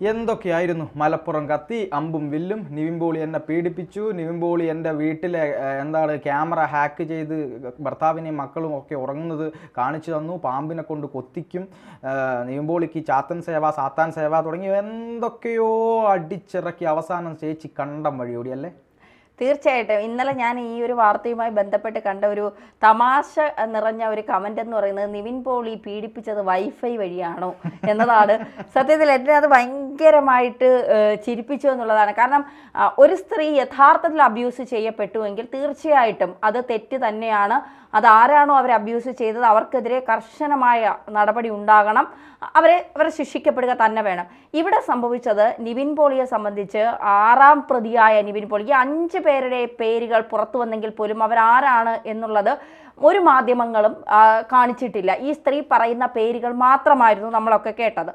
എന്തൊക്കെയായിരുന്നു? മലപ്പുറം കത്തി അമ്പും വില്ലും നിവിൻപോളി എന്നെ പീഡിപ്പിച്ചു നിവിൻപോളി എന്റെ വീട്ടിലെ എന്താണ് ക്യാമറ ഹാക്ക് ചെയ്ത് ഭർത്താവിനെയും മക്കളും ഒക്കെ ഉറങ്ങുന്നത് കാണിച്ചു തന്നു. പാമ്പിനെ കൊണ്ട് കൊത്തിക്കും. നിവിൻപോളിക്ക് ചാത്തൻ സേവ സാത്താൻ സേവ തുടങ്ങി എന്തൊക്കെയോ അടിച്ചിറക്കി അവസാനം ചേച്ചി കണ്ടം വഴിയോടി അല്ലേ? തീർച്ചയായിട്ടും. ഇന്നലെ ഞാൻ ഈ ഒരു വാർത്തയുമായി ബന്ധപ്പെട്ട് കണ്ട ഒരു തമാശ നിറഞ്ഞ ഒരു കമന്റ് എന്ന് പറയുന്നത് നിവിൻ പോളി പീഡിപ്പിച്ചത് വൈഫൈ വഴിയാണോ എന്നതാണ്. സത്യത്തിൽ എന്നെ അത് ഭയങ്കരമായിട്ട് ചിരിപ്പിച്ചു എന്നുള്ളതാണ്. കാരണം ഒരു സ്ത്രീ യഥാർത്ഥത്തിൽ അബ്യൂസ് ചെയ്യപ്പെട്ടുവെങ്കിൽ തീർച്ചയായിട്ടും അത് തെറ്റ് തന്നെയാണ്. അത് ആരാണോ അവരെ അബ്യൂസ് ചെയ്തത് അവർക്കെതിരെ കർശനമായ നടപടി ഉണ്ടാകണം. അവരെ അവരെ ശിക്ഷിക്കപ്പെടുക തന്നെ വേണം. ഇവിടെ സംഭവിച്ചത് നിവിൻ പോളിയെ സംബന്ധിച്ച് ആറാം പ്രതിയായ നിവിൻ പോളി ഈ അഞ്ച് പേരുടെ പേരുകൾ പുറത്തു വന്നെങ്കിൽ പോലും അവരാരാണ് എന്നുള്ളത് ഒരു മാധ്യമങ്ങളും കാണിച്ചിട്ടില്ല. ഈ സ്ത്രീ പറയുന്ന പേരുകൾ മാത്രമായിരുന്നു നമ്മളൊക്കെ കേട്ടത്.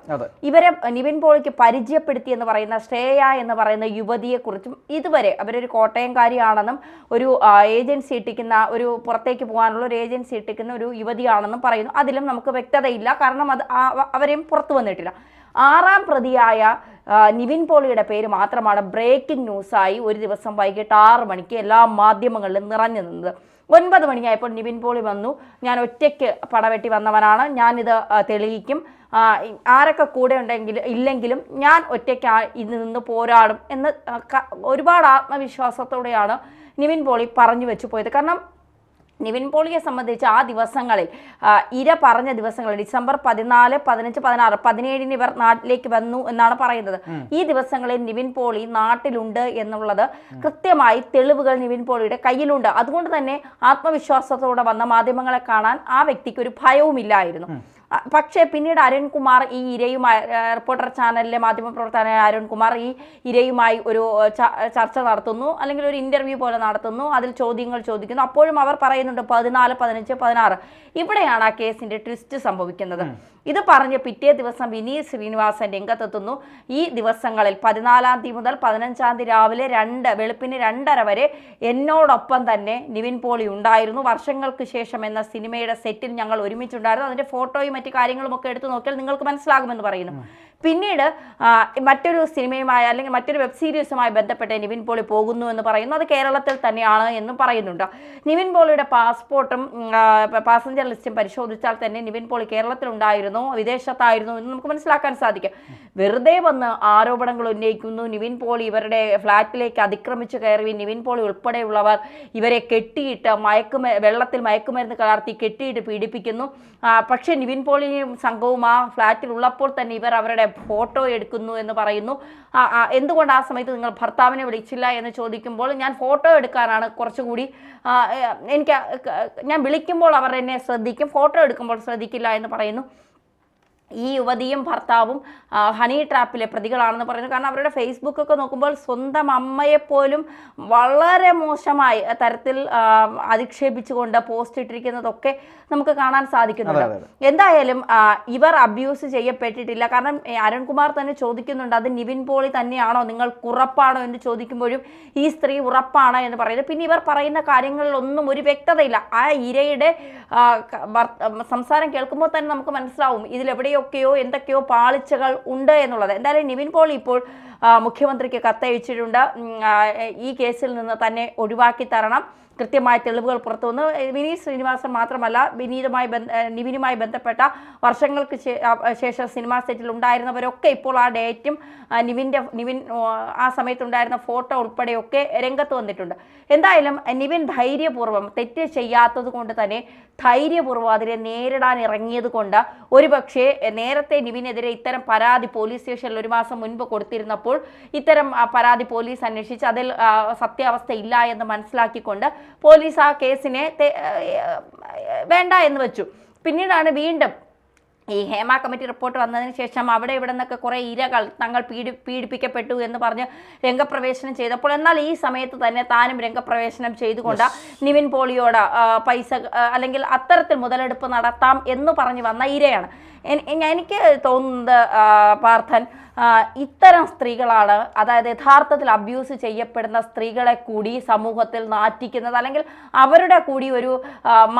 ഇവരെ നിവിൻ പോളിക്ക് പരിചയപ്പെടുത്തി എന്ന് പറയുന്ന ശ്രേയ എന്ന് പറയുന്ന യുവതിയെക്കുറിച്ചും ഇതുവരെ അവരൊരു കോട്ടയംകാരിയാണെന്നും ഒരു ഏജൻസി ഇട്ടിക്കുന്ന ഒരു പുറത്തേക്ക് പോകാനുള്ള ഒരു ഏജൻസി ഇട്ടിക്കുന്ന ഒരു യുവതിയാണെന്നും പറയുന്നു. അതിലും നമുക്ക് വ്യക്തതയില്ല. കാരണം അത് അവരെയും പുറത്തു വന്നിട്ടില്ല. ആറാം പ്രതിയായ നിവിൻ പോളിയുടെ പേര് മാത്രമാണ് ബ്രേക്കിംഗ് ന്യൂസായി ഒരു ദിവസം വൈകിട്ട് ആറ് മണിക്ക് എല്ലാ മാധ്യമങ്ങളിലും നിറഞ്ഞു നിന്നത്. ഒൻപത് മണിയായപ്പോൾ നിവിൻ പോളി വന്നു. ഞാൻ ഒറ്റയ്ക്ക് പടവെട്ടി വന്നവനാണ്. ഞാനിത് തെളിയിക്കും. ആരൊക്കെ കൂടെ ഉണ്ടെങ്കിൽ ഇല്ലെങ്കിലും ഞാൻ ഒറ്റയ്ക്ക് ഇന്ന് നിന്ന് പോരാടും എന്ന് ഒരുപാട് ആത്മവിശ്വാസത്തോടെയാണ് നിവിൻ പോളി പറഞ്ഞു വെച്ചു പോയത്. കാരണം നിവിൻ പോളിയെ സംബന്ധിച്ച് ആ ദിവസങ്ങളിൽ ഇര പറഞ്ഞ ദിവസങ്ങളിൽ ഡിസംബർ പതിനാല് പതിനഞ്ച് പതിനാറ് പതിനേഴിന് ഇവർ നാട്ടിലേക്ക് വന്നു എന്നാണ് പറയുന്നത്. ഈ ദിവസങ്ങളിൽ നിവിൻ പോളി നാട്ടിലുണ്ട് എന്നുള്ളത് കൃത്യമായി തെളിവുകൾ നിവിൻ പോളിയുടെ കയ്യിലുണ്ട്. അതുകൊണ്ട് തന്നെ ആത്മവിശ്വാസത്തോടെ വന്ന മാധ്യമങ്ങളെ കാണാൻ ആ വ്യക്തിക്ക് ഒരു ഭയവുമില്ലായിരുന്നു. പക്ഷേ പിന്നീട് അരുൺകുമാർ ഈ ഇരയുമായി റിപ്പോർട്ടർ ചാനലിലെ മാധ്യമപ്രവർത്തകനായ അരുൺകുമാർ ഈ ഇരയുമായി ഒരു ചർച്ച നടത്തുന്നു അല്ലെങ്കിൽ ഒരു ഇന്റർവ്യൂ പോലെ നടത്തുന്നു അതിൽ ചോദ്യങ്ങൾ ചോദിക്കുന്നു. അപ്പോഴും അവർ പറയുന്നുണ്ട് പതിനാല് പതിനഞ്ച് പതിനാറ്. ഇവിടെയാണ് ആ കേസിന്റെ ട്വിസ്റ്റ് സംഭവിക്കുന്നത്. ഇത് പറഞ്ഞ് പിറ്റേ ദിവസം വിനീത് ശ്രീനിവാസൻ രംഗത്തെത്തുന്നു. ഈ ദിവസങ്ങളിൽ പതിനാലാം തീയതി മുതൽ പതിനഞ്ചാം തീയതി രാവിലെ രണ്ട് വെളുപ്പിന് രണ്ടര വരെ എന്നോടൊപ്പം തന്നെ നിവിൻ പോളി ഉണ്ടായിരുന്നു. വർഷങ്ങൾക്ക് ശേഷം എന്ന സിനിമയുടെ സെറ്റിൽ ഞങ്ങൾ ഒരുമിച്ചുണ്ടായിരുന്നു. അതിന്റെ ഫോട്ടോയും മറ്റു കാര്യങ്ങളും ഒക്കെ എടുത്തു നോക്കിയാൽ നിങ്ങൾക്ക് മനസ്സിലാകുമെന്ന് പറയുന്നു. പിന്നീട് മറ്റൊരു സിനിമയുമായി അല്ലെങ്കിൽ മറ്റൊരു വെബ് സീരീസുമായി ബന്ധപ്പെട്ട് നിവിൻ പോളി പോകുന്നു എന്ന് പറയുന്നു. അത് കേരളത്തിൽ തന്നെയാണ് എന്ന് പറയുന്നുണ്ട്. നിവിൻ പോളിയുടെ പാസ്പോർട്ടും പാസഞ്ചർ ലിസ്റ്റും പരിശോധിച്ചാൽ തന്നെ നിവിൻ പോളി കേരളത്തിലുണ്ടായിരുന്നു വിദേശത്തായിരുന്നു എന്ന് നമുക്ക് മനസ്സിലാക്കാൻ സാധിക്കും. വെറുതെ വന്ന് ആരോപണങ്ങൾ ഉന്നയിക്കുന്നു. നിവിൻ പോളി ഇവരുടെ ഫ്ലാറ്റിലേക്ക് അതിക്രമിച്ചു കയറി നിവിൻ പോളി ഉൾപ്പെടെയുള്ളവർ ഇവരെ കെട്ടിയിട്ട് മയക്കുമ വെള്ളത്തിൽ മയക്കുമരുന്ന് കലർത്തി കെട്ടിയിട്ട് പീഡിപ്പിക്കുന്നു. പക്ഷേ നിവിൻ പോളിയും സംഘവും ആ ഫ്ലാറ്റിൽ ഉള്ളപ്പോൾ തന്നെ ഇവർ അവരുടെ ഫോട്ടോ എടുക്കുന്നു എന്ന് പറയുന്നു. എന്തുകൊണ്ട് ആ സമയത്ത് നിങ്ങൾ ഭർത്താവിനെ വിളിച്ചില്ല എന്ന് ചോദിക്കുമ്പോൾ ഞാൻ ഫോട്ടോ എടുക്കാനാണ് കുറച്ചുകൂടി എനിക്ക് ഞാൻ വിളിക്കുമ്പോൾ അവർ എന്നെ ശ്രദ്ധിക്കും ഫോട്ടോ എടുക്കുമ്പോൾ ശ്രദ്ധിക്കില്ല എന്ന് പറയുന്നു. ഈ യുവതിയും ഭർത്താവും ഹണി ട്രാപ്പിലെ പ്രതികളാണെന്ന് പറയുന്നു. കാരണം അവരുടെ ഫേസ്ബുക്ക് ഒക്കെ നോക്കുമ്പോൾ സ്വന്തം അമ്മയെപ്പോലും വളരെ മോശമായി തരത്തിൽ അധിക്ഷേപിച്ചുകൊണ്ട് പോസ്റ്റ് ഇട്ടിരിക്കുന്നതൊക്കെ നമുക്ക് കാണാൻ സാധിക്കുന്നുണ്ട്. എന്തായാലും ഇവർ അബ്യൂസ് ചെയ്യപ്പെട്ടിട്ടില്ല. കാരണം അരുൺകുമാർ തന്നെ ചോദിക്കുന്നുണ്ട് അത് നിവിൻ പോളി തന്നെയാണോ? നിങ്ങൾ ഉറപ്പാണോ? എന്ന് ചോദിക്കുമ്പോഴും ഈ സ്ത്രീ ഉറപ്പാണ് എന്ന് പറയുന്നത് പിന്നെ ഇവർ പറയുന്ന കാര്യങ്ങളിലൊന്നും ഒരു വ്യക്തതയില്ല. ആ ഇരയുടെ സംസാരം കേൾക്കുമ്പോൾ തന്നെ നമുക്ക് മനസ്സിലാവും ഇതിലെവിടെയൊക്കെയോ എന്തൊക്കെയോ പാളിച്ചകൾ ഉണ്ട് എന്നുള്ളത്. എന്തായാലും നിവിൻ പോൾ ഇപ്പോൾ മുഖ്യമന്ത്രിക്ക് കത്തയച്ചിട്ടുണ്ട്. ഈ കേസിൽ നിന്ന് തന്നെ ഒഴിവാക്കി തരണം. കൃത്യമായ തെളിവുകൾ പുറത്തു വന്നു. വിനീത് ശ്രീനിവാസൻ മാത്രമല്ല വിനീതുമായി ബന്ധ നിവിനുമായി ബന്ധപ്പെട്ട വർഷങ്ങൾക്ക് ശേഷം സിനിമാ സെറ്റിൽ ഉണ്ടായിരുന്നവരൊക്കെ ഇപ്പോൾ ആ ഡേറ്റും നിവിന്റെ നിവിൻ ആ സമയത്തുണ്ടായിരുന്ന ഫോട്ടോ ഉൾപ്പെടെയൊക്കെ രംഗത്ത് വന്നിട്ടുണ്ട്. എന്തായാലും നിവിൻ ധൈര്യപൂർവം തെറ്റ് ചെയ്യാത്തത് കൊണ്ട് തന്നെ ധൈര്യപൂർവം അതിനെ നേരിടാൻ ഇറങ്ങിയത് കൊണ്ട് ഒരുപക്ഷെ നേരത്തെ നിവിനെതിരെ ഇത്തരം പരാതി പോലീസ് സ്റ്റേഷനിൽ ഒരു മാസം മുൻപ് കൊടുത്തിരുന്നപ്പോൾ ഇത്തരം പരാതി പോലീസ് അന്വേഷിച്ച് അതിൽ സത്യാവസ്ഥ ഇല്ല എന്ന് മനസ്സിലാക്കിക്കൊണ്ട് പോലീസ് ആ കേസിനെ വേണ്ട എന്ന് വെച്ചു. പിന്നീടാണ് വീണ്ടും ഈ ഹേമ കമ്മിറ്റി റിപ്പോർട്ട് വന്നതിന് ശേഷം അവിടെ ഇവിടെ നിന്നൊക്കെ കുറേ ഇരകൾ തങ്ങൾ പീഡി പീഡിപ്പിക്കപ്പെട്ടു എന്ന് പറഞ്ഞ് രംഗപ്രവേശനം ചെയ്തപ്പോൾ എന്നാൽ ഈ സമയത്ത് തന്നെ താനും രംഗപ്രവേശനം ചെയ്തുകൊണ്ട് നിവിൻ പോളിയോട് പൈസ അല്ലെങ്കിൽ അത്തരത്തിൽ മുതലെടുപ്പ് നടത്താം എന്ന് പറഞ്ഞു വന്ന ഇരയാണ്. എനിക്ക് തോന്നുന്നത് പാർത്ഥൻ ഇത്തരം സ്ത്രീകളാണ് അതായത് യഥാർത്ഥത്തിൽ അബ്യൂസ് ചെയ്യപ്പെടുന്ന സ്ത്രീകളെ കൂടി സമൂഹത്തിൽ നാറ്റിക്കുന്നത് അല്ലെങ്കിൽ അവരുടെ കൂടി ഒരു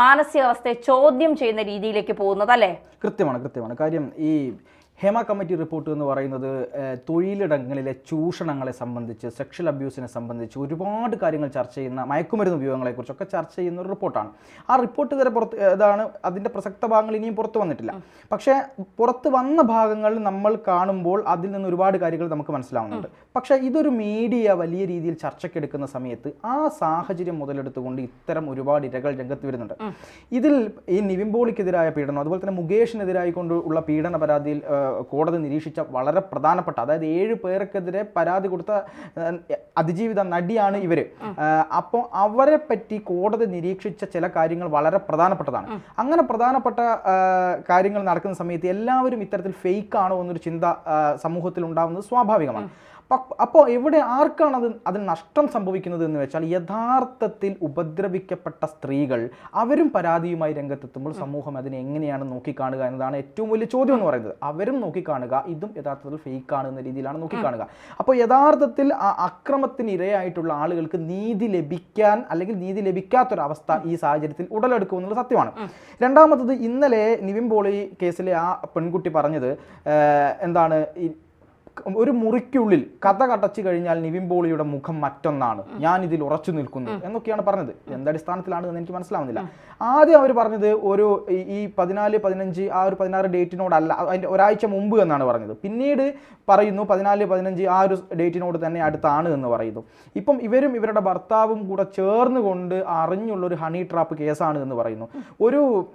മാനസികാവസ്ഥയെ ചോദ്യം ചെയ്യുന്ന രീതിയിലേക്ക് പോകുന്നത് അല്ലേ? കൃത്യമാണ് കൃത്യമാണ്. കാര്യം ഈ ഹേമ കമ്മിറ്റി റിപ്പോർട്ട് എന്ന് പറയുന്നത് തൊഴിലിടങ്ങളിലെ ചൂഷണങ്ങളെ സംബന്ധിച്ച് സെക്ഷൽ അബ്യൂസിനെ സംബന്ധിച്ച് ഒരുപാട് കാര്യങ്ങൾ ചർച്ച ചെയ്യുന്ന മയക്കുമരുന്ന് ഉപയോഗങ്ങളെക്കുറിച്ചൊക്കെ ചർച്ച ചെയ്യുന്ന ഒരു റിപ്പോർട്ടാണ്. ആ റിപ്പോർട്ട് ഇതുവരെ പുറത്ത് ഇതാണ് അതിന്റെ പ്രസക്ത ഭാഗങ്ങൾ ഇനിയും പുറത്ത് വന്നിട്ടില്ല. പക്ഷേ പുറത്ത് വന്ന ഭാഗങ്ങൾ നമ്മൾ കാണുമ്പോൾ അതിൽ നിന്ന് ഒരുപാട് കാര്യങ്ങൾ നമുക്ക് മനസ്സിലാവുന്നുണ്ട്. പക്ഷേ ഇതൊരു മീഡിയ വലിയ രീതിയിൽ ചർച്ചയ്ക്കെടുക്കുന്ന സമയത്ത് ആ സാഹചര്യം മുതലെടുത്തുകൊണ്ട് ഇത്തരം ഒരുപാട് ഇരകൾ രംഗത്ത് വരുന്നുണ്ട്. ഇതിൽ ഈ നിവിൻ പോളിക്കെതിരായ പീഡനം അതുപോലെ തന്നെ മുകേഷിനെതിരായി കൊണ്ടുള്ള പീഡന പരാതിയിൽ കോടതി നിരീക്ഷിച്ച വളരെ പ്രധാനപ്പെട്ട അതായത് ഏഴ് പേർക്കെതിരെ പരാതി കൊടുത്ത അതിജീവിത നടിയാണ് ഇവർ അപ്പോൾ അവരെ പറ്റി കോടതി നിരീക്ഷിച്ച ചില കാര്യങ്ങൾ വളരെ പ്രധാനപ്പെട്ടതാണ്. അങ്ങനെ പ്രധാനപ്പെട്ട കാര്യങ്ങൾ നടക്കുന്ന സമയത്ത് എല്ലാവരും ഇത്തരത്തിൽ ഫേക്ക് ആണോ എന്നൊരു ചിന്ത സമൂഹത്തിൽ ഉണ്ടാവുന്നത് സ്വാഭാവികമാണ്. അപ്പോൾ ഇവിടെ ആർക്കാണ് അത് അതിന് നഷ്ടം സംഭവിക്കുന്നത് എന്ന് വെച്ചാൽ യഥാർത്ഥത്തിൽ ഉപദ്രവിക്കപ്പെട്ട സ്ത്രീകൾ അവരും പരാതിയുമായി രംഗത്തെത്തുമ്പോൾ സമൂഹം അതിനെ എങ്ങനെയാണ് നോക്കിക്കാണുക എന്നതാണ് ഏറ്റവും വലിയ ചോദ്യം എന്ന് പറയുന്നത്. അവരും നോക്കിക്കാണുക ഇതും യഥാർത്ഥത്തിൽ ഫേക്ക് ആണ് എന്ന രീതിയിലാണ് നോക്കിക്കാണുക. അപ്പോൾ യഥാർത്ഥത്തിൽ ആ അക്രമത്തിന് ഇരയായിട്ടുള്ള ആളുകൾക്ക് നീതി ലഭിക്കാൻ അല്ലെങ്കിൽ നീതി ലഭിക്കാത്തൊരവസ്ഥ ഈ സാഹചര്യത്തിൽ ഉടലെടുക്കുമെന്നുള്ള സത്യമാണ്. രണ്ടാമത്തത് ഇന്നലെ നിവിൻ പോളി കേസിലെ ആ പെൺകുട്ടി പറഞ്ഞത് എന്താണ് ഒരു മുറിക്കുള്ളിൽ കഥ കടച്ചു കഴിഞ്ഞാൽ നിവിൻ പോളിയുടെ മുഖം മറ്റൊന്നാണ്. ഞാൻ ഇതിൽ ഉറച്ചു നിൽക്കുന്നു എന്നൊക്കെയാണ് പറഞ്ഞത്. എന്തടിസ്ഥാനത്തിലാണ് എന്ന് എനിക്ക് മനസ്സിലാവുന്നില്ല. ആദ്യം അവർ പറഞ്ഞത് ഒരു ഈ- പതിനാല് പതിനഞ്ച് ആ ഒരു പതിനാറ് ഡേറ്റിനോടല്ല അതിന്റെ ഒരാഴ്ച മുമ്പ് എന്നാണ് പറഞ്ഞത്. പിന്നീട് പറയുന്നു പതിനാല് പതിനഞ്ച് ആ ഒരു ഡേറ്റിനോട് തന്നെ അടുത്താണ് എന്ന് പറയുന്നു. ഇപ്പം ഇവരും ഇവരുടെ ഭർത്താവും കൂടെ ചേർന്നുകൊണ്ട് അറിഞ്ഞുള്ള ഒരു ഹണി ട്രാപ്പ് കേസാണ് എന്ന് പറയുന്നു. ഒരു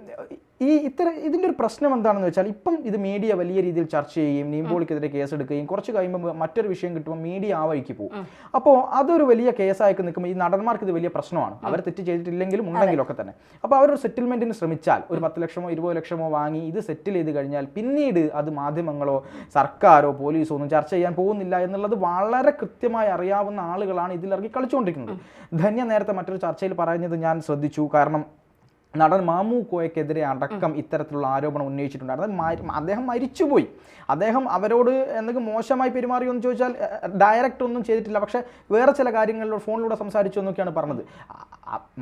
ഈ ഇത്തരം ഇതിന്റെ ഒരു പ്രശ്നം എന്താണെന്ന് വെച്ചാൽ ഇപ്പം ഇത് മീഡിയ വലിയ രീതിയിൽ ചർച്ച ചെയ്യുകയും നീമ്പോളിക്കെതിരെ കേസെടുക്കുകയും കുറച്ച് കഴിയുമ്പോൾ മറ്റൊരു വിഷയം കിട്ടുമ്പോൾ മീഡിയ ആ വഴിക്ക് പോകും. അപ്പോൾ അതൊരു വലിയ കേസായിട്ട് നിൽക്കുമ്പോൾ ഈ നടന്മാർക്ക് ഇത് വലിയ പ്രശ്നമാണ്. അവർ തെറ്റ് ചെയ്തിട്ടില്ലെങ്കിലും ഉണ്ടെങ്കിലും ഒക്കെ തന്നെ. അപ്പോൾ അവരൊരു സെറ്റിൽമെന്റിന് ശ്രമിച്ചാൽ ഒരു പത്ത് ലക്ഷമോ ഇരുപത് ലക്ഷമോ വാങ്ങി ഇത് സെറ്റിൽ ചെയ്ത് കഴിഞ്ഞാൽ പിന്നീട് അത് മാധ്യമങ്ങളോ സർക്കാരോ പോലീസോ ഒന്നും ചർച്ച ചെയ്യാൻ പോകുന്നില്ല എന്നുള്ളത് വളരെ കൃത്യമായി അറിയാവുന്ന ആളുകളാണ് ഇതിലിറങ്ങി കളിച്ചുകൊണ്ടിരിക്കുന്നത്. ധന്യ നേരത്തെ മറ്റൊരു ചർച്ചയിൽ പറയുന്നത് ഞാൻ ശ്രദ്ധിച്ചു. കാരണം നടൻ മാമു കോയക്കെതിരെ അടക്കം ഇത്തരത്തിലുള്ള ആരോപണം ഉന്നയിച്ചിട്ടുണ്ട് അതായത് അദ്ദേഹം മരിച്ചുപോയി. അദ്ദേഹം അവരോട് എന്തെങ്കിലും മോശമായി പെരുമാറിയോ എന്ന് ചോദിച്ചാൽ ഡയറക്റ്റ് ഒന്നും ചെയ്തിട്ടില്ല. പക്ഷേ വേറെ ചില കാര്യങ്ങളിലൂടെ ഫോണിലൂടെ സംസാരിച്ചു എന്നൊക്കെയാണ് പറഞ്ഞത്.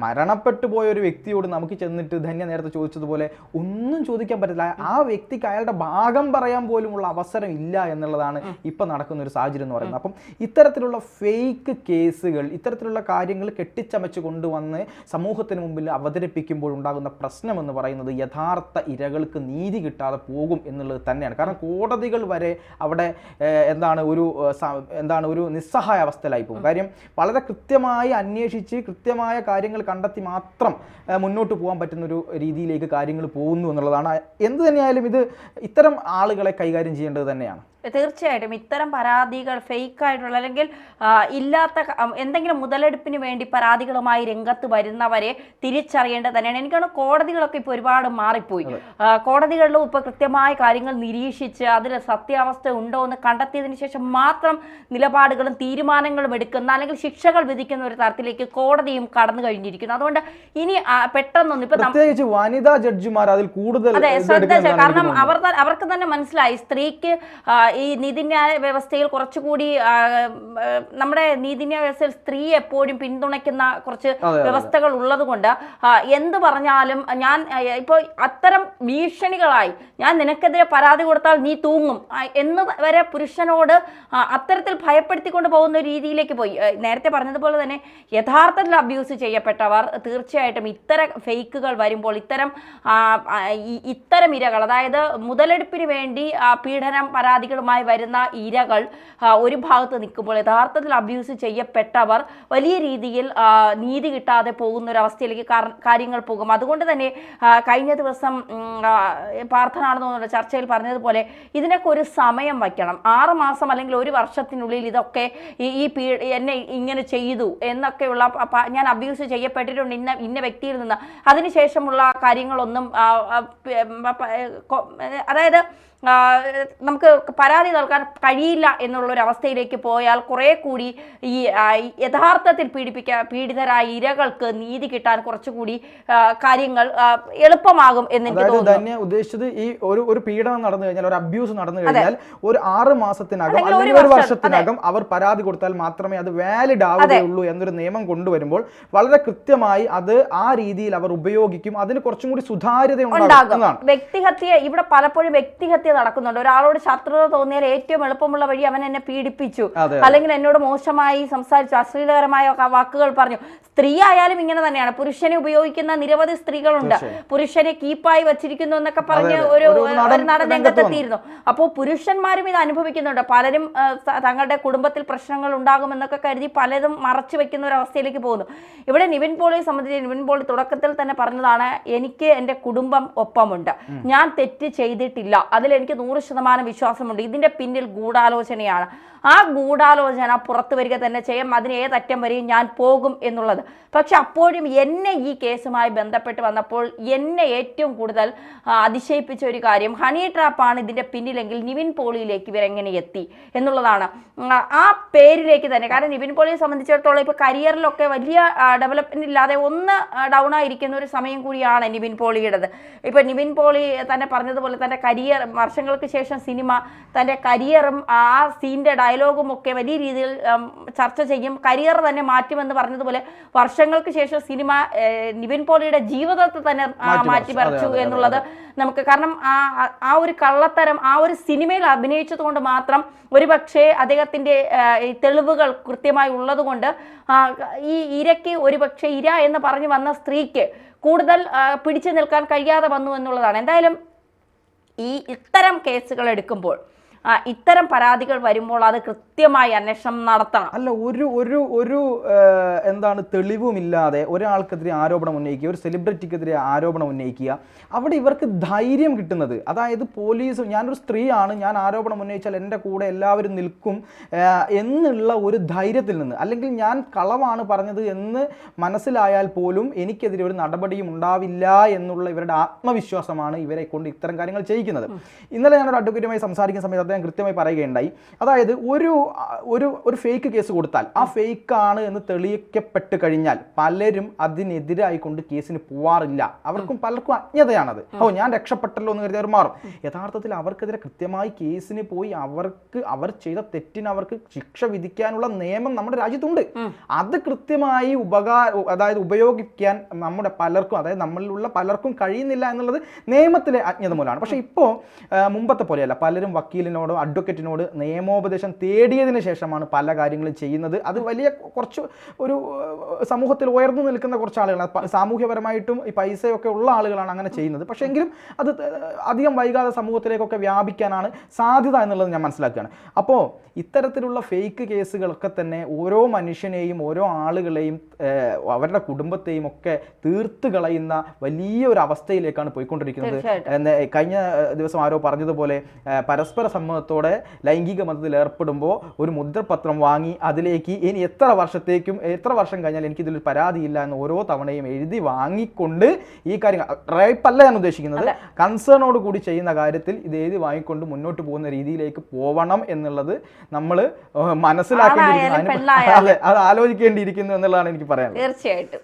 മരണപ്പെട്ടു പോയ ഒരു വ്യക്തിയോട് നമുക്ക് ചെന്നിട്ട് ധന്യ നേരത്തെ ചോദിച്ചതുപോലെ ഒന്നും ചോദിക്കാൻ പറ്റില്ല ആ വ്യക്തിക്ക് അയാളുടെ ഭാഗം പറയാൻ പോലുമുള്ള അവസരം ഇല്ല എന്നുള്ളതാണ് ഇപ്പം നടക്കുന്ന ഒരു സാഹചര്യം എന്ന് പറയുന്നത്. അപ്പം ഇത്തരത്തിലുള്ള ഫേക്ക് കേസുകൾ ഇത്തരത്തിലുള്ള കാര്യങ്ങൾ കെട്ടിച്ചമച്ച് കൊണ്ടുവന്ന് സമൂഹത്തിന് മുമ്പിൽ അവതരിപ്പിക്കുമ്പോൾ ഉണ്ടാകുന്ന പ്രശ്നം എന്ന് പറയുന്നത് യഥാർത്ഥ ഇരകൾക്ക് നീതി കിട്ടാതെ പോകും എന്നുള്ളത് തന്നെയാണ്. കാരണം കോടതികൾ വരെ അവിടെ എന്താണ് ഒരു എന്താണ് ഒരു നിസ്സഹായ അവസ്ഥയിലായി പോകും കാര്യം വളരെ കൃത്യമായി അന്വേഷിച്ച് കൃത്യമായ കാര്യങ്ങൾ കണ്ടെത്തി മാത്രം മുന്നോട്ട് പോകാൻ പറ്റുന്ന ഒരു രീതിയിലേക്ക് കാര്യങ്ങൾ പോകുന്നു എന്നുള്ളതാണ്. എന്ത് തന്നെയായാലും ഇത് ഇത്തരം ആളുകളെ കൈകാര്യം ചെയ്യേണ്ടത് തന്നെയാണ്. തീർച്ചയായിട്ടും ഇത്തരം പരാതികൾ ഫേക്ക് ആയിട്ടുള്ള അല്ലെങ്കിൽ ഇല്ലാത്ത എന്തെങ്കിലും മുതലെടുപ്പിന് വേണ്ടി പരാതികളുമായി രംഗത്ത് വരുന്നവരെ തിരിച്ചറിയേണ്ടത് തന്നെയാണ്. എനിക്കാണ് കോടതികളൊക്കെ ഇപ്പോൾ ഒരുപാട് മാറിപ്പോയി. കോടതികളിലും ഇപ്പോൾ കൃത്യമായ കാര്യങ്ങൾ നിരീക്ഷിച്ച് അതിൽ സത്യാവസ്ഥ ഉണ്ടോ എന്ന് കണ്ടെത്തിയതിന് ശേഷം മാത്രം നിലപാടുകളും തീരുമാനങ്ങളും എടുക്കുന്ന അല്ലെങ്കിൽ ശിക്ഷകൾ വിധിക്കുന്ന ഒരു തരത്തിലേക്ക് കോടതിയും കടന്നു കഴിഞ്ഞിരിക്കുന്നു. അതുകൊണ്ട് ഇനി പെട്ടെന്നൊന്നും ഇപ്പൊ വനിതാ ജഡ്ജിമാർ അതിൽ കൂടുതൽ അതെ ശ്രദ്ധ കാരണം അവർ അവർക്ക് തന്നെ മനസ്സിലായി. സ്ത്രീക്ക് ഈ നീതിന്യായ വ്യവസ്ഥയിൽ കുറച്ചുകൂടി നമ്മുടെ നീതിന്യായ വ്യവസ്ഥയിൽ സ്ത്രീ എപ്പോഴും പിന്തുണയ്ക്കുന്ന കുറച്ച് വ്യവസ്ഥകൾ ഉള്ളത് കൊണ്ട് എന്ത് പറഞ്ഞാലും ഞാൻ ഇപ്പോൾ ഇപ്പൊ അത്തരം ഭീഷണികളായി ഞാൻ നിനക്കെതിരെ പരാതി കൊടുത്താൽ നീ തൂങ്ങും. എന്ന് വരെ പുരുഷനോട് അത്തരത്തിൽ ഭയപ്പെടുത്തിക്കൊണ്ട് പോകുന്ന ഒരു രീതിയിലേക്ക് പോയി. നേരത്തെ പറഞ്ഞതുപോലെ തന്നെ യഥാർത്ഥത്തിൽ അബ്യൂസ് ചെയ്യപ്പെട്ടവർ തീർച്ചയായിട്ടും ഇത്തരം ഫേക്കുകൾ വരുമ്പോൾ ഇത്തരം ഇത്തരം ഇരകൾ അതായത് മുതലെടുപ്പിന് വേണ്ടി പീഡനം പീഡനം പരാതികളുമായി വരുന്ന ഇരകൾ ഒരു ഭാഗത്ത് നിൽക്കുമ്പോൾ യഥാർത്ഥത്തിൽ അബ്യൂസ് ചെയ്യപ്പെട്ടവർ വലിയ രീതിയിൽ നീതി കിട്ടാതെ പോകുന്ന ഒരു അവസ്ഥയിലേക്ക് കാര്യങ്ങൾ പോകും. അതുകൊണ്ട് തന്നെ കഴിഞ്ഞ ദിവസം പ്രാർത്ഥനാണെന്ന് തോന്നുന്നു ചർച്ചയിൽ പറഞ്ഞതുപോലെ ഇതിനൊക്കെ ഒരു സമയം വയ്ക്കണം. ആറ് മാസം അല്ലെങ്കിൽ ഒരു വർഷത്തിനുള്ളിൽ ഇതൊക്കെ ഈ പീ എന്നെ ഇങ്ങനെ ചെയ്തു എന്നൊക്കെയുള്ള ഞാൻ അബ്യൂസ് ചെയ്യപ്പെട്ടിട്ടുണ്ട് ഇന്ന ഇന്ന വ്യക്തിയിൽ നിന്ന്. അതിനുശേഷമുള്ള കാര്യങ്ങളൊന്നും അതായത് നമുക്ക് പരാതി നൽകാൻ കഴിയില്ല എന്നുള്ള ഒരു അവസ്ഥയിലേക്ക് പോയാൽ കുറെ കൂടി ഈ യഥാർത്ഥത്തിൽ പീഡിപ്പിക്ക പീഡിതരായ ഇരകൾക്ക് നീതി കിട്ടാൻ കുറച്ചുകൂടി കാര്യങ്ങൾ എളുപ്പമാകും എന്ന് എനിക്ക് തോന്നുന്നു. തന്നെ ഉദ്ദേശിച്ചത് ഈ ഒരു ഒരു പീഡനം നടന്നു കഴിഞ്ഞാൽ ഒരു അബ്യൂസ് നടന്നു കഴിഞ്ഞാൽ ഒരു ആറ് മാസത്തിനകം അല്ലെങ്കിൽ ഒരു വർഷത്തിനകം അവർ പരാതി കൊടുത്താൽ മാത്രമേ അത് വാലിഡ് ആവുകയുള്ളൂ എന്നൊരു നിയമം കൊണ്ടുവരുമ്പോൾ വളരെ കൃത്യമായി അത് ആ രീതിയിൽ അവർ ഉപയോഗിക്കും. അതിന് കുറച്ചും കൂടി സുതാര്യത ഉണ്ടാകും വ്യക്തിഹത്യ ഇവിടെ പലപ്പോഴും വ്യക്തിഹത്യ നടക്കുന്നുണ്ട്. ഒരാളോട് ശത്രുത തോന്നിയാൽ ഏറ്റവും എളുപ്പമുള്ള വഴി അവൻ എന്നെ പീഡിപ്പിച്ചു. അല്ലെങ്കിൽ എന്നോട് മോശമായി സംസാരിച്ചു അശ്ലീലകരമായ വാക്കുകൾ പറഞ്ഞു. സ്ത്രീ ആയാലും ഇങ്ങനെ തന്നെയാണ്. പുരുഷനെ ഉപയോഗിക്കുന്ന നിരവധി സ്ത്രീകളുണ്ട്. പുരുഷനെ കീപ്പായി വച്ചിരിക്കുന്നു എന്നൊക്കെ പറഞ്ഞ്. ഒരു നടൻ രംഗത്തെത്തിയിരുന്നു അപ്പോൾ പുരുഷന്മാരും ഇത് അനുഭവിക്കുന്നുണ്ട്. പലരും തങ്ങളുടെ കുടുംബത്തിൽ പ്രശ്നങ്ങൾ ഉണ്ടാകുമെന്നൊക്കെ കരുതി പലരും മറച്ചു വെക്കുന്ന ഒരു അവസ്ഥയിലേക്ക് പോകുന്നു. ഇവിടെ നിവിൻ പോളിയെ സംബന്ധിച്ച് നിവിൻ പോളി തുടക്കത്തിൽ തന്നെ പറഞ്ഞതാണ് എനിക്ക് എന്റെ കുടുംബം ഒപ്പമുണ്ട്. ഞാൻ തെറ്റ് ചെയ്തിട്ടില്ല. അതിൽ എനിക്ക് നൂറ് ശതമാനം വിശ്വാസമുണ്ട്. ഇതിന്റെ പിന്നിൽ ഗൂഢാലോചനയാണ്. ആ ഗൂഢാലോചന പുറത്തു വരിക തന്നെ ചെയ്യും. അതിന് ഏതറ്റം വരെയും ഞാൻ പോകും എന്നുള്ളത്. പക്ഷെ അപ്പോഴും എന്നെ ഈ കേസുമായി ബന്ധപ്പെട്ട് വന്നപ്പോൾ എന്നെ ഏറ്റവും കൂടുതൽ അതിശയിപ്പിച്ച ഒരു കാര്യം ഹണി ട്രാപ്പാണ് ഇതിന്റെ പിന്നിലെങ്കിൽ നിവിൻ പോളിയിലേക്ക് ഇവരെങ്ങനെ എത്തി എന്നുള്ളതാണ്. ആ പേരിലേക്ക് തന്നെ. കാരണം നിവിൻ പോളിയെ സംബന്ധിച്ചിടത്തോളം ഇപ്പോൾ കരിയറിലൊക്കെ വലിയ ഡെവലപ്മെന്റ് ഇല്ലാതെ ഒന്ന് ഡൗൺ ആയിരിക്കുന്ന ഒരു സമയം കൂടിയാണ് നിവിൻ പോളിയുടേത്. ഇപ്പോൾ നിവിൻ പോളി തന്നെ പറഞ്ഞതുപോലെ തന്നെ കരിയർ വർഷങ്ങൾക്ക് ശേഷം സിനിമ തന്റെ കരിയറും ആ സീന്റെ ഡയലോഗും ഒക്കെ വലിയ രീതിയിൽ ചർച്ച ചെയ്യും. കരിയർ തന്നെ മാറ്റുമെന്ന് പറഞ്ഞതുപോലെ വർഷങ്ങൾക്ക് ശേഷം സിനിമ നിവിൻ പോളിയുടെ ജീവിതത്തെ തന്നെ മാറ്റിമറിച്ചു. എന്നുള്ളത് നമുക്ക് കാരണം ആ ആ- ഒരു കള്ളത്തരം ആ ഒരു സിനിമയിൽ അഭിനയിച്ചതുകൊണ്ട് മാത്രം ഒരുപക്ഷെ അദ്ദേഹത്തിന്റെ തെളിവുകൾ കൃത്യമായി ഉള്ളതുകൊണ്ട് ഈ ഇരയ്ക്ക് ഒരുപക്ഷെ ഇര എന്ന് പറഞ്ഞു വന്ന സ്ത്രീക്ക് കൂടുതൽ പിടിച്ചു നിൽക്കാൻ കഴിയാതെ വന്നു എന്നുള്ളതാണ്. എന്തായാലും ഈ ഇത്തരം കേസുകൾ എടുക്കുമ്പോൾ ഇത്തരം പരാതികൾ വരുമ്പോൾ അത് കൃത്യമായി അന്വേഷണം നടത്തണം. അല്ല ഒരു ഒരു ഒരു എന്താണ് തെളിവുമില്ലാതെ ഒരാൾക്കെതിരെ ആരോപണം ഉന്നയിക്കുക ഒരു സെലിബ്രിറ്റിക്കെതിരെ ആരോപണം ഉന്നയിക്കുക അവിടെ ഇവർക്ക് ധൈര്യം കിട്ടുന്നത്. അതായത് പോലീസ് ഞാനൊരു സ്ത്രീയാണ് ഞാൻ ആരോപണം ഉന്നയിച്ചാൽ എന്റെ കൂടെ എല്ലാവരും നിൽക്കും എന്നുള്ള ഒരു ധൈര്യത്തിൽ നിന്ന്. അല്ലെങ്കിൽ ഞാൻ കളവാണ് പറഞ്ഞത് എന്ന് മനസ്സിലായാൽ പോലും എനിക്കെതിരെ ഒരു നടപടിയും ഉണ്ടാവില്ല എന്നുള്ള ഇവരുടെ ആത്മവിശ്വാസമാണ് ഇവരെ കൊണ്ട് ഇത്തരം കാര്യങ്ങൾ ചെയ്യിക്കുന്നത്. ഇന്നലെ ഞാനൊരു അഡ്വക്കേറ്റുമായി സംസാരിക്കുന്ന സമയത്ത് അദ്ദേഹം കൃത്യമായി പറയുകയുണ്ടായി. അതായത് ഒരു ഒരു ഒരു ഫേക്ക് കേസ് കൊടുത്താൽ ആ ഫേക്ക് ആണ് എന്ന് തെളിയിക്കപ്പെട്ട് കഴിഞ്ഞാൽ പലരും അതിനെതിരായിക്കൊണ്ട് കേസിന് പോവാറില്ല. അവർക്കും പലർക്കും അജ്ഞതയാണത് ഓ ഞാൻ രക്ഷപ്പെട്ടല്ലോ എന്ന് കരുതി അവർ മാറും. യഥാർത്ഥത്തിൽ അവർക്കെതിരെ കൃത്യമായി കേസിന് പോയി അവർക്ക് അവർ ചെയ്ത തെറ്റിന് അവർക്ക് ശിക്ഷ വിധിക്കാനുള്ള നിയമം നമ്മുടെ രാജ്യത്തുണ്ട്. അത് കൃത്യമായി ഉപകാര അതായത് ഉപയോഗിക്കാൻ നമ്മുടെ പലർക്കും അതായത് നമ്മളിലുള്ള പലർക്കും കഴിയുന്നില്ല എന്നുള്ളത് നിയമത്തിലെ അജ്ഞത മൂലമാണ്. പക്ഷേ ഇപ്പോൾ മുമ്പത്തെ പോലെയല്ല. പലരും വക്കീലിനോടോ അഡ്വക്കേറ്റിനോട് നിയമോപദേശം തേടിയതിന് ശേഷമാണ് പല കാര്യങ്ങളും ചെയ്യുന്നത്. അത് വലിയ കുറച്ച് ഒരു സമൂഹത്തിൽ ഉയർന്നു നിൽക്കുന്ന കുറച്ച് ആളുകളാണ്. സാമൂഹ്യപരമായിട്ടും ഈ പൈസയൊക്കെ ഉള്ള ആളുകളാണ് അങ്ങനെ ചെയ്യുന്നത്. പക്ഷേ എങ്കിലും അത് അധികം വൈകാതെ സമൂഹത്തിലേക്കൊക്കെ വ്യാപിക്കാനാണ് സാധ്യത എന്നുള്ളത് ഞാൻ മനസ്സിലാക്കുകയാണ്. അപ്പോൾ ഇത്തരത്തിലുള്ള ഫേക്ക് കേസുകളൊക്കെ തന്നെ ഓരോ മനുഷ്യനെയും ഓരോ ആളുകളെയും അവരുടെ കുടുംബത്തെയും ഒക്കെ തീർത്ത് കളയുന്ന വലിയൊരു അവസ്ഥയിലേക്കാണ് പോയിക്കൊണ്ടിരിക്കുന്നത്. കഴിഞ്ഞ ദിവസം ആരോ പറഞ്ഞതുപോലെ പരസ്പര പരസ്പര സമ്മതത്തോടെ ലൈംഗിക ബന്ധത്തിൽ ഏർപ്പെടുമ്പോൾ ഒരു മുദ്രപത്രം വാങ്ങി അതിലേക്ക് ഇനി എത്ര വർഷത്തേക്കും എത്ര വർഷം കഴിഞ്ഞാൽ എനിക്കിതിൽ പരാതിയില്ല എന്ന് ഓരോ തവണയും എഴുതി വാങ്ങിക്കൊണ്ട് ഈ കാര്യങ്ങൾ റേപ്പ് അല്ല ഞാൻ ഉദ്ദേശിക്കുന്നത്. കൺസേണോട് കൂടി ചെയ്യുന്ന കാര്യത്തിൽ ഇത് എഴുതി വാങ്ങിക്കൊണ്ട് മുന്നോട്ട് പോകുന്ന രീതിയിലേക്ക് പോവണം എന്നുള്ളത് നമ്മൾ മനസ്സിലാക്കേണ്ടിയിരിക്കുന്നു. അത് ആലോചിക്കേണ്ടിയിരിക്കുന്നു എന്നുള്ളതാണ് എനിക്ക് പറയാനുള്ളത്. തീർച്ചയായിട്ടും.